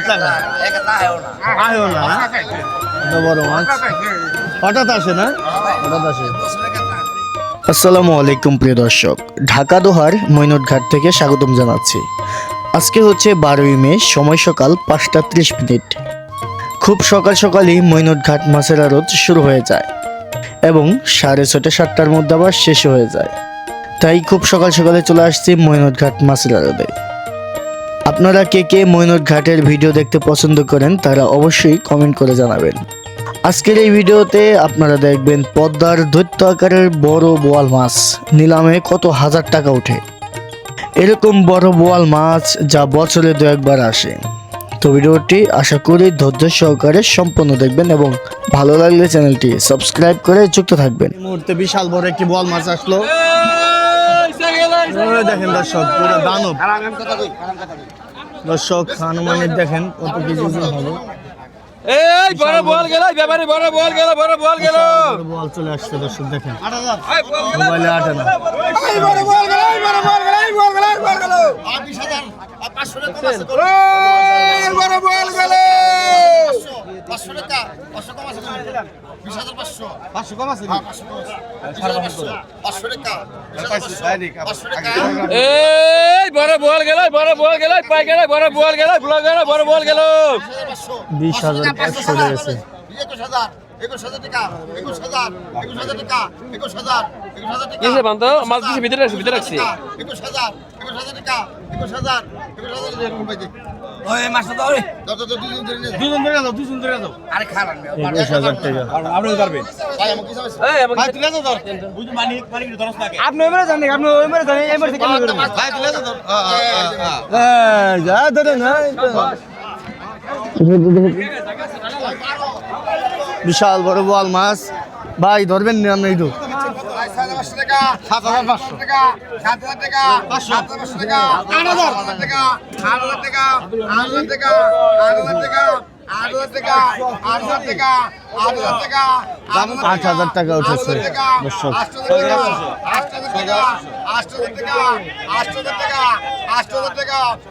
হাজার টাকা আয়ও না। না? বড় মাছ? হঠাৎ আসে না? হঠাৎ আসে। আসসালামু আলাইকুম প্রিয় দর্শক। ঢাকা দোহার মৈনটঘাট থেকে স্বাগতম জানাচ্ছি। আজকে হচ্ছে বারোই মে সময় সকাল পাঁচটা ত্রিশ মিনিট। খুব সকাল সকালই মৈনটঘাট মাছের আড়ত শুরু হয়ে যায় এবং সাড়ে ছটা সাতটার মধ্যে আবার শেষ হয়ে যায়। তাই খুব সকাল সকালে চলে আসছি মৈনটঘাট মাছের আড়তে। আপনারা কে কে মৈনট ঘাটের ভিডিও দেখতে পছন্দ করেন, তারা অবশ্যই কমেন্ট করে জানাবেন। আজকের এই ভিডিওতে আপনারা দেখবেন পদ্মার দৈত্য আকারের বড় বোয়াল মাছ, নিলামে কত হাজার টাকা ওঠে। এরকম বড় বোয়াল মাছ যা বছরে দু একবার আসে। তো ভিডিওটি আশা করি ধৈর্য সহকারে সম্পূর্ণ দেখবেন এবং ভালো লাগলে চ্যানেলটি সাবস্ক্রাইব করে যুক্ত থাকবেন। মুহূর্তে বিশাল বড় একটি বোয়াল মাছ আসলো। দেখেন দর্শক পুরো দানব। দর্শক আনুমানিক দেখেন কত কেজি ওজন হবে। এই বড় বল গেল ব্যাপারে বড় বল গেল বড় বল গেল। বল চলে আসছে দর্শক দেখেন। মোবাইলে আটে না বড় বল গেল বড় বল গেল বল গেল বল গেল। এই বড় বল গেল। এই বড় বল গেল বড় বল গেল পাই গেল বড় বল গেল ব্লক গেল বড় বল গেল। বিশ হাজার পাঁচশো। রয়েছে ভিতরে রাখছি ভিতরে রাখছি আপনি জানি আপনি জানি বিশাল বড় বল মাছ। ভাই ধরবেন না আপনি তো পাঁচ হাজার টাকা উঠেছে টাকা টাকা টাকা টাকা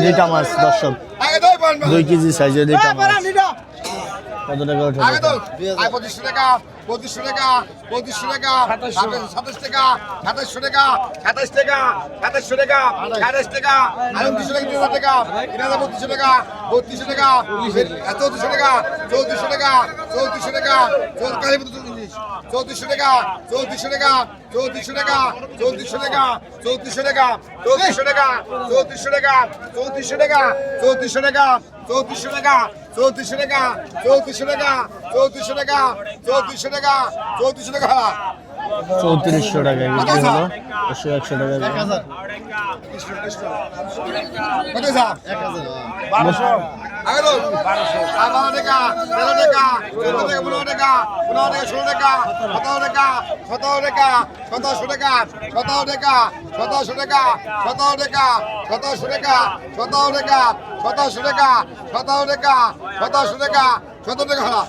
রিটা মাছ দর্শক দুই কেজি সাইজের রিটা মাছ। কত টাকা আগে তো উঠেছে আয় পঁচিশশো টাকা পঁচিশশো টাকা পঁচিশশো টাকা সাতাশ টাকা সাতাশশো টাকা সাতাশ টাকা সাতাশশো টাকা সাতাশ টাকা আর উনত্রিশশো টাকা তিন হাজার টাকা তিন হাজার বত্রিশশো টাকা বত্রিশশো টাকা চৌত্রিশশো টাকা চৌত্রিশশো টাকা চৌত্রিশশো টাকা চৌত্রিশশো টাকা চৌত্রিশশো টাকা চৌত্রিশশো টাকা চৌত্রিশশো টাকা চৌত্রিশশো টাকা চৌত্রিশশো টাকা চৌত্রিশশো টাকা চৌত্রিশশো টাকা চৌত্রিশশো টাকা চৌত্রিশশো টাকা চৌত্রিশশো টাকা চৌত্রিশশো টাকা চৌত্রিশশো টাকা চৌত্রিশশো টাকা চৌত্রিশশো টাকা। চৌত্রিশশো টাকা হলো? একশো একশো টাকা যা বারোশো। এগারো বারো টাকা তেরো টাকা চোদ্দ টাকা পনেরো টাকা পনেরো টাকা ষোলো টাকা সতেরো টাকা সতেরো টাকা সতেরোশো টাকা সতেরো টাকা সতেরোশো টাকা সতেরো টাকা সতেরোশো টাকা সতেরো টাকা সতেরোশো টাকা সতেরো টাকা সতেরোশো টাকা সতেরো টাকা হলা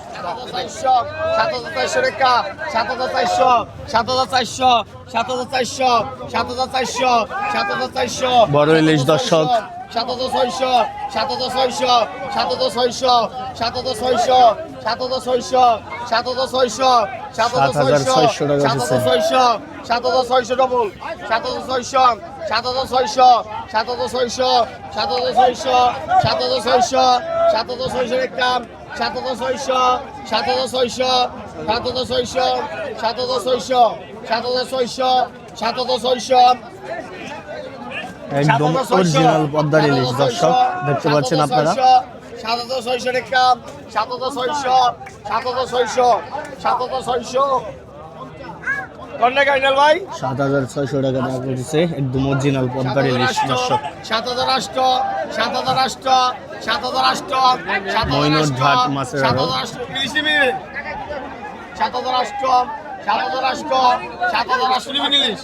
সাত হাজার চারশো টাকা সাত হাজার চারশো সাত হাজার চারশো সাত হাজার চারশো সাত হাজার চারশো সাত হাজার চারশো বড় ইলিশ দর্শক। সাত হাজার ছয়শো সাত হাজার ছয়শো সাত হাজার ছয়শো সাত হাজার ছয়শো সাত হাজার ছয়শো সাত হাজার ছয়শো সাত হাজার ছয়শো 7,600 টাকা সাত হাজার ছয়শো সাত হাজার ছয়শো ডবল সাত হাজার ছয়শো সাত হাজার ছয়শো সাত হাজার ছয়শো সাত হাজার ছয়শো সাত হাজার ছয়শো সাত হাজার ছয়শো একদম সাত হাজার ছয়শো সাত হাজার ছয়শো সাত হাজার ছয়শো সাত হাজার ছয়শো সাত হাজার ছয়শো সাত হাজার ছয়শো একদম অরিজিনাল পদ্মার ইলিশ দর্শক দেখতে পাচ্ছেন আপনারা সাত হাজার ছয়শো সাত হাজার ছয়শো সাত হাজার ছয়শো সাত হাজার ছয়শো সাত হাজার ছয়শো টাকা দাম করেছে একদম অরিজিনাল পদ্মার ইলিশ দর্শক সাত হাজার আষ্ট সাত হাজার আষ্ট সাত হাজার আষ্ট সাত হাজার ঘাট মাছের সাত হাজার আষ্ট তিরিশ সাত হাজার অষ্টম সাত হাজার আটশো সাত হাজার আটশো নিবেন ইলিশ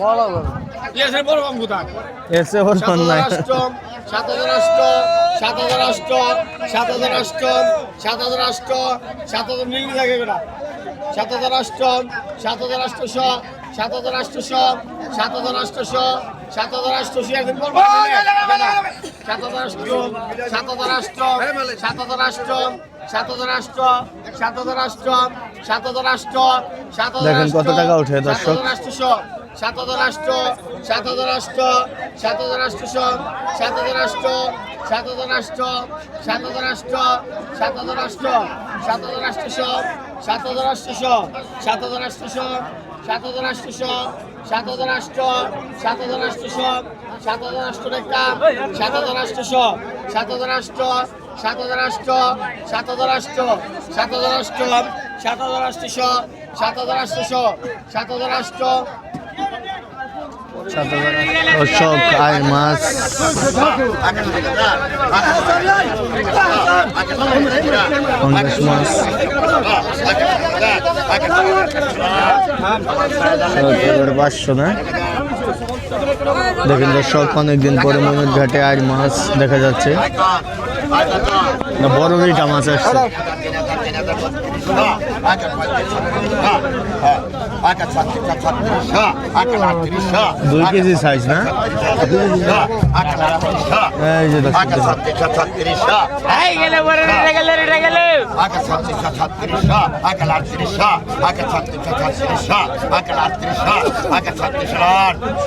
বড় বড় ইলিশের বড় কম কোথায় এসে বড় কম নাই সাত হাজার আটশো সাত হাজার আটশো সাত হাজার আটশো সাত হাজার আটশো সাত হাজার নিলি থাকে ওরা সাত হাজার আটশো সাত সাত হাজার অষ্টম সাত দেখেন কত টাকা ওঠে, দর্শক। সাত হাজার আটশো সাত হাজার আটশো সাত হাজার আটশো সাত হাজার আটশো সাত হাজার আটশো সাত হাজার আটশো সাত হাজার আটশো সাত হাজার আটশো সাত হাজার আটশো সাত হাজার আটশো সাত হাজার আটশো সাত হাজার আটশো সাত হাজার আটশো সাত হাজার আটশো একটা সাত হাজার আটশো সাত হাজার আটশো সাত হাজার আটশো সাত হাজার আটশো সাত হাজার আটশো সাত হাজার আটশো সাত হাজার আটশো সাত হাজার আটশো দর্শক আয় মাছ পঞ্চাশ মাছ পাঁচশো না? দেখেন দর্শক, অনেকদিন পরে ময়ূর ঘাটে আর মাছ দেখা যাচ্ছে। না বড় দুইটা মাছ আচ্ছা দুই কেজি সাইজ না এই যে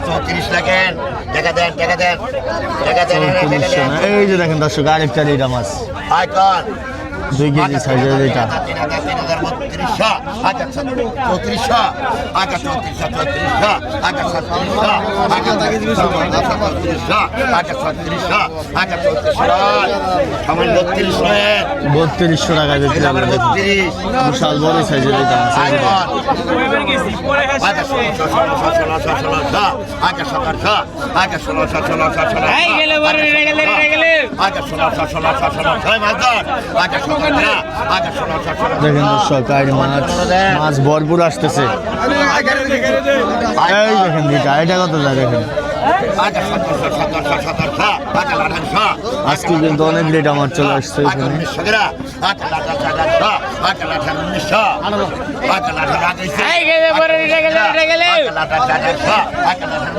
চৌত্রিশ দেখেন দেখা দেন দেখা দেন দেখা এই যে দেখেন দর্শক আরেকটা এইটা মাছ আই কান দুই কেজি সাইজের এটা বত্রিশশো টাকা দিতে হবে বিশাল বড় সাইজের এটা আচ্ছা দেখেন দর্শক আর মাছ মাছ ভরপুর আসতেছে। এই দেখেন দিটা এটা কত যায় দেখেন? আজকে কিন্তু অনেক লেট আমার চলে আসছে এখানে। আট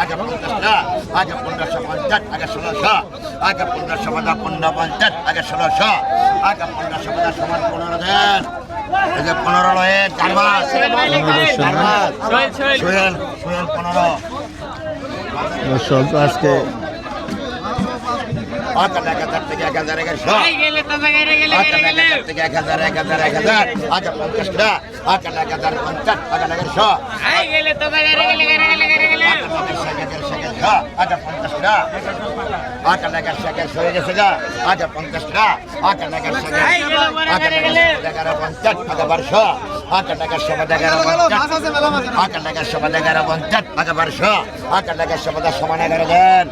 আগে পঞ্চাশটা আগে পনেরোশো পঞ্চাশ আগে ষোলোশো আগে পনেরোশো পদা পনেরো পঞ্চাশ আগে ষোলোশো আগে পনেরোশো পদা সমান পনেরো দেন যে পনেরো রয়ে চার মাস চার মাস চল চল সোহেল সোহেল দর্শক পাঁচ হাজার এক হাজার থেকে এক হাজার এক হাজার পাঁচ হাজার এক হাজার থেকে এক হাজার এক হাজার এক হাজার আচ্ছা পঞ্চাশ টাকা পাঁচ হাজার এক হাজার পঞ্চাশ পাঁচ হাজার এক আচ্ছা পঞ্চাশ টাকা আট টাকা সেকেন্ড হয়ে গেছে গা আচ্ছা পঞ্চাশ টাকা আট টাকা সেকেন্ড আট টাকা এগারো পঞ্চাশ টাকা সমান এগারো দেন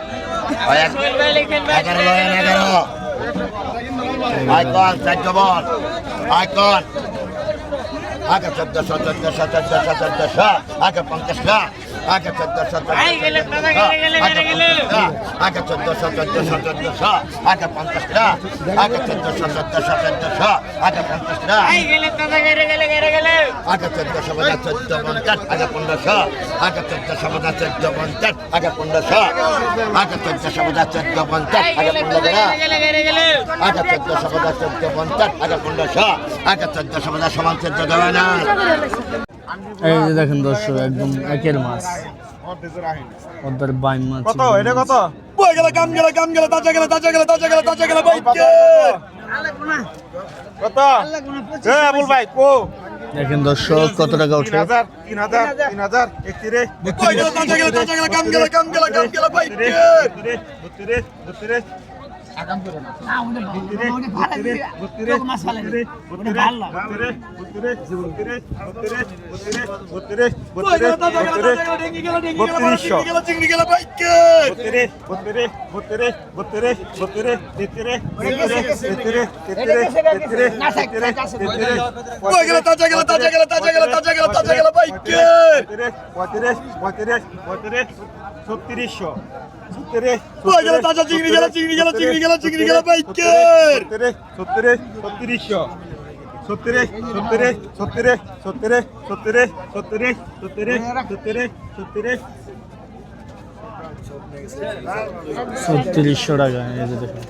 এগারো লয়েন এগারো। আইকন চারশো বল। আইকন আগে চোদ্দশো চোদ্দশো চোদ্দশো চোদ্দশো আগে পঞ্চাশটা। আচ্ছা চোদ্দ আচ্ছা চোদ্দ চোদ্দ চোদ্দ আচ্ছা পঞ্চাশ টাকা আচ্ছা চোদ্দ চোদ্দ চোদ্দ আচ্ছা পঞ্চাশ টাকা আচ্ছা চোদ্দ সবাদা চোদ্দ পঞ্চাশ আচ্ছা পনেরোশো আচ্ছা চোদ্দ সবাদা চোদ্দ পঞ্চাশ আচ্ছা পনেরোশো আচ্ছা চোদ্দ সবাদা চোদ্দ পঞ্চাশ আচ্ছা পনেরো আচ্ছা চোদ্দ সবাদা চোদ্দ পঞ্চাশ আচ্ছা পনেরোশো আচ্ছা চোদ্দ সবাদা সমান চোদ্দ দেওয়া না এই যে দেখেন দর্শক একদম একের মাছ। ওদের বাইম মাছ কত? এটা কত? বই গেলে কাম গেলে কাম গেলে তাজা গেলে তাজা গেলে তাজা গেলে তাজা গেলে বাইকে। কত? এ আবুল ভাই কো? দেখেন দর্শক কত টাকা উঠে। তিন হাজার তিন হাজার একত্রিশ বত্রিশ বত্রিশ বত্রিশশো বত্রিশ বত্রিশ বত্রিশ বত্রিশ বত্রিশ তেত্রিশ তেত্রিশ তেত্রিশ তেত্রিশ তেত্রিশ তেত্রিশ পঁয়ত্রিশ পঁয়ত্রিশ পঁয়ত্রিশ পঁয়ত্রিশ ছত্রিশশো ছত্রিশ ছত্রিশ ছত্রিশ ছত্রিশশো ছত্রিশ ছত্রিশ ছত্রিশ ছত্রিশ ছত্রিশ ছত্রিশ ছত্রিশ ছত্রিশ ছত্রিশ ছত্রিশশো টাকা এই যে দেখেন।